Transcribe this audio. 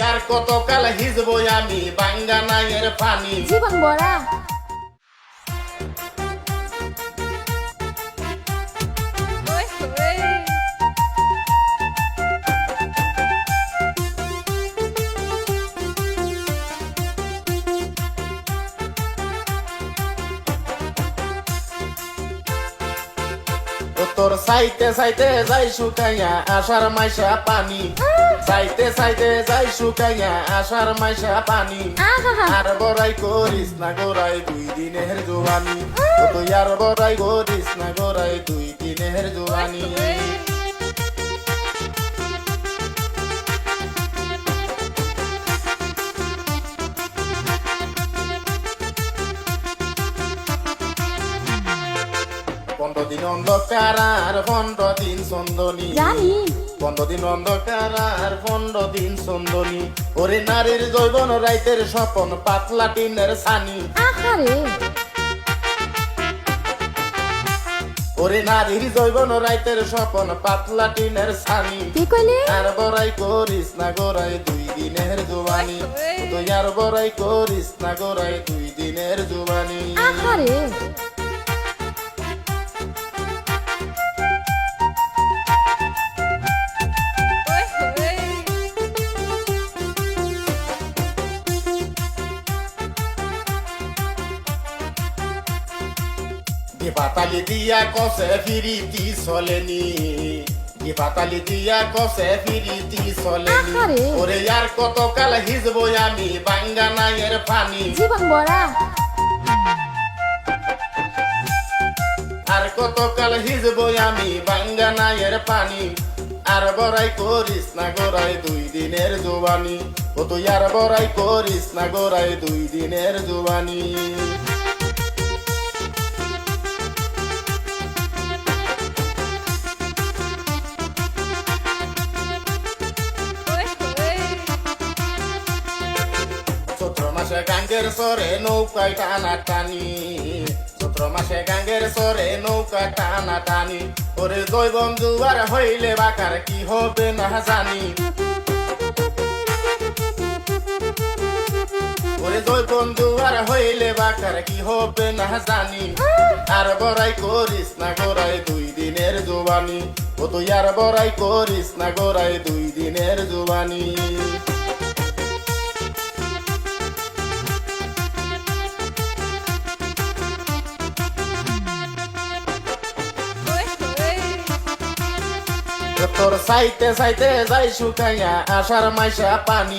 আর কত কাল হিজবো আমি বাঙ্গা নাইয়ের পানি। জীবন বড়া। তোর সাইতে সাইতে যাই শুকাইয়া আষাঢ় মাইশা পানি। সাইতে সাইতে যাই শুকাইয়া আষাঢ় মাইশা পানি। আর বড়াই করিস না গোড়াই দুই দিনের জোয়ানি। তুই আর বড়াই করিস না গোড়াই দুই দিনের জোয়ানি। পনেরো দিন অন্ধকার আর পনেরো দিন সন্দনী জানি। পনেরো দিন অন্ধকার আর পনেরো দিন সন্দনী ওরে নারীর জৈবন রাইতের স্বপন পাতলা টিনের সানি আহারে। ওরে নারীর জৈবন রাইতের স্বপন পাতলা টিনের সানি আর বড়াই করিস না গোড়াই দুই দিনের জুবানি তুই আর বড়াই করিস না গোড়াই দুই দিনের জুবানি আহারে। পাতালি দিয়া কসে ফিরিতি চলেনি। পাতালি দিয়া কসে ফিরিতি চলেনি। ওরে আর কত কাল হিজবো আমি বাঙ্গা পানি। জীবন বড়া। আর কত কাল হিজবো আমি বাঙ্গা নাইয়ের পানি। আর বড়াই করিস না গোড়াই দুই দিনের জোবানি ও তুই আর বড়াই করিস না গোড়াই দুই দিনের জোবানি মাসে গাঙ্গের সরে নৌকায় টানা টানি। চৈত্র মাসে গাঙ্গের সরে নৌকা টানা টানি। ওরে দৈবম দুবার হইলে বাকার কি হবে না জানি। ওরে দৈবম দুবার হইলে বাকার কি হবে না জানি। আর বড়াই করিস না গোড়াই দুই দিনের জোবানি। ও তুই আর বড়াই করিস না গোড়াই দুই দিনের জোবানি। তোর সাইতে সাইতে যাই শুকাইয়া আষাঢ় মাইশা পানি